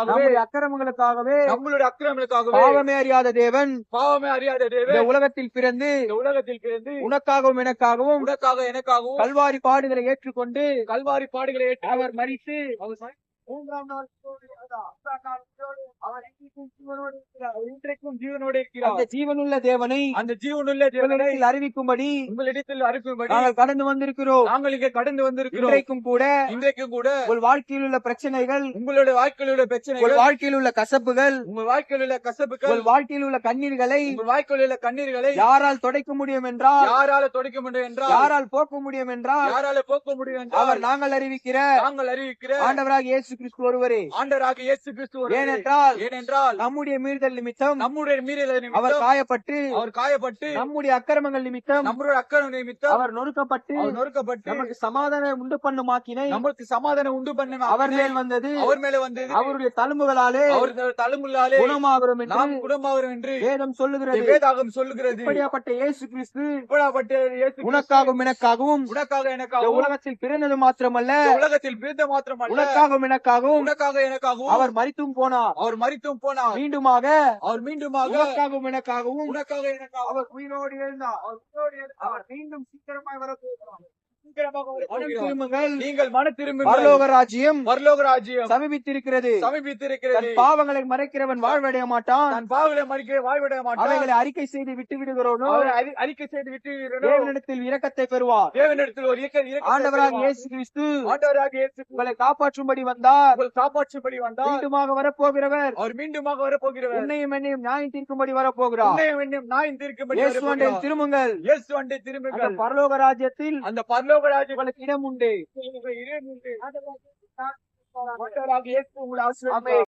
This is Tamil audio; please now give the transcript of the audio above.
நம்முடைய அக்கிரமங்களுக்காகவே நம்மளுடைய அக்கிரமங்களுக்காகவே பாவமே அறியாத தேவன் பாவமே அறியாத தேவன் உலகத்தில் பிறந்து உலகத்தில் பிறந்து உனக்காகவும் எனக்காகவும் உனக்காக எனக்காகவும் கல்வாரி பாடுகளை ஏற்றுக்கொண்டு கல்வாரி பாடுகளை ஏற்று அவர் மறித்து அவர் மூன்றாம் நாள் ஜீவனுள்ள தேவனை அந்த ஜீவனுள்ள தேவனை உங்களிடத்தில் அறிவிக்கும்படி உங்களிடத்தில் அறிக்கும்படி நாங்கள் கடந்து வந்திருக்கிறோம். கடந்து இன்றைக்கும் கூட இன்றைக்கும் கூட வாழ்க்கையில் உள்ள பிரச்சனைகள் உங்களுடைய வாழ்க்கையில் உள்ள பிரச்சனைகள் வாழ்க்கையில் உள்ள கசப்புகள் உங்கள் வாழ்க்கையில் உள்ள கசப்புகள் வாழ்க்கையில் உள்ள கண்ணீர்களை உங்கள் வாழ்க்கையில் உள்ள கண்ணீர்களை யாரால் துடைக்க முடியும் என்றால் யாரால துடைக்க முடியும் என்றால் யாரால் போக்க முடியும் என்றால் யாரால போக்க முடியும் அவர் நாங்கள் அறிவிக்கிற நாங்கள் அறிவிக்கிற ஆண்டவராக இயேசு கிறிஸ்து ஒருவரே. ஆண்டராக இயேசு ஏனென்றால் ஏனென்றால் நம்முடைய மீறுதல் நிமித்தம் நம்முடைய மீறல அவர் நிமித்தம் காயப்பட்டு அவர் காயப்பட்டு நம்முடைய அக்கிரமங்கள் நிமித்தம் நம்முடைய அக்கறை நிமித்தம் அவர் நொறுக்கப்பட்டு அவர் நொறுக்கப்பட்டு நமக்கு சமாதானம் உண்டு பண்ணும் ஆக்கினை நமக்கு சமாதானம் உண்டு பண்ண அவர் மேல் வந்தது. அவர் மேல வந்தது. அவருடைய தழும்புகளாலே அவர் தலைமுள்ளாலே குணமாகிறோம் நாம் என்று குணமாகிறோம் என்று வேதம் சொல்லுகிறது. வேதாகம் சொல்லுகிறது. இப்படியாப்பட்ட இயேசு கிறிஸ்து இப்படிப்பட்ட இயேசு உனக்காகவும் எனக்காகவும் உனக்காக இந்த எனக்காகவும் உலகத்தில் பிறந்தது மாத்திரமல்ல. உலகத்தில் பிரிந்த மாத்திரமல்ல. உனக்காகவும் எனக்காகவும் உனக்காக எனக்காகவும் அவர் மரித்தும் போனார். அவர் மரித்தும் போனார். மீண்டுமாக அவர் மீண்டுமாக உனக்காகவும் எனக்காகவும் உனக்காக எனக்காக அவர் உயிரோடு எழுந்தார். அவர் உயிரோடு. அவர் மீண்டும் சீக்கிரமாய் வரப்போகிறார். சீக்கிரமாக நீங்கள் மன திரும்புங்கள். ராஜ்யம் பரலோக ராஜ்யம் சமீபித்திருக்கிறது. சமீபித்திருக்கிறது. தன் பாவங்களை மறைக்கிறவன் வாழ்வடைய மாட்டான். தன் பாவலை மறிக்க வாழ்விட மாட்டார் அவைகளை அறிக்கை செய்து விட்டு விடுகிறோனோ அறிக்கை செய்து விட்டு விடுகிறோம். தேவனிடத்தில் இரக்கத்தை பெறுவார். தேவனிடத்தில் ஒரு ஆண்டவராக பெறுவார். இயேசு கிறிஸ்து ஆண்டவராக இயேசு உங்களை காப்பாற்றும்படி வந்தார். உங்கள் காப்பாற்றும்படி வந்தார். மீண்டுமாக வரப்போகிறவர். அவர் மீண்டுமாக வரப்போகிறவர். உன்னையும் என்னையும் நியாயம் தீர்க்கும்படி வரப்போகிறார். உன்னையும் என்னையும் நாயின் தீர்க்கும்படி இயேசு. திரும்புங்கள். இயேசு திரும்புங்கள். பரலோக ராஜ்யத்தில் அந்த பரலோக உங்களுக்கு இடம் உண்டு ஆசீர்வதிப்பார். ஆமென்.